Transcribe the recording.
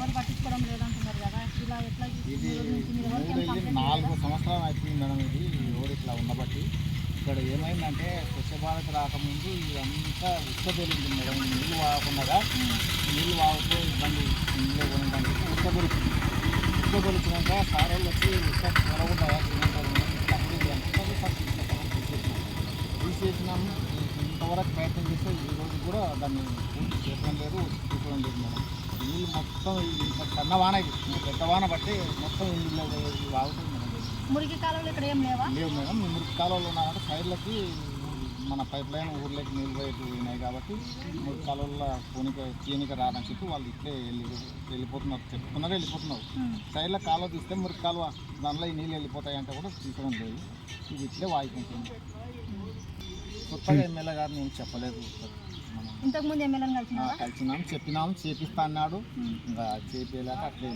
ఎవరు పట్టించుకోవడం లేదంటున్నారు కదా. ఇలా ఎట్లా ఇది మూడు ఇది నాలుగు సంవత్సరాలు అవుతుంది మేడం ఇది. రోడ్ ఇట్లా ఉన్నబట్టి ఇక్కడ ఏమైందంటే స్వచ్ఛ భారత్ రాకముందు ఇదంతా తేలింది మేడం. నీళ్ళు వాడకుండా నీళ్ళు వాడుతూ ఇబ్బంది నీళ్ళు కొనడానికి ఉక్క దొరికింది ఉక్క దొరికినాక సార్ వాళ్ళు వచ్చి ఉక్క పొలకుండా తీసేసినాము ఇంతవరకు ప్రయత్నం చేస్తే ఈ రోజు కూడా దాన్ని పూర్తి చేయడం లేదు చూపడం లేదు మేడం. నీళ్ళు మొత్తం చిన్న వాన ఇది. పెద్ద వాన బట్టి మొత్తం వాగుతుంది మేడం మురికి కాలువలు ఇక్కడ ఏం లేవా? లేవు మేడం. మురికి కాలువలు ఉన్నాయంటే సైడ్లకి మన పైప్ లైన్ ఊర్లోకి నీళ్ళు బయట ఉన్నాయి కాబట్టి మురికి కాలువల పోనిక తీయనిక రాదని చెప్పి వాళ్ళు ఇట్లే వెళ్ళి వెళ్ళిపోతున్నారు. చెప్తున్నారు వెళ్ళిపోతున్నారు. సైడ్లో కాలువ తీస్తే మురికి కాలువ దానిలో ఈ నీళ్ళు వెళ్ళిపోతాయి అంటే కూడా తీసడం లేదు. ఇది ఇట్లే వాయికుంటుంది కొత్తగా ఎమ్మెల్యే గారు నేను చెప్పలేదు. ఇంతకుముందు ఎమ్మెల్యేని కలిసినాం చెప్పినాం చేపిస్తా అన్నాడు. ఇంకా చేపించలేక అట్లే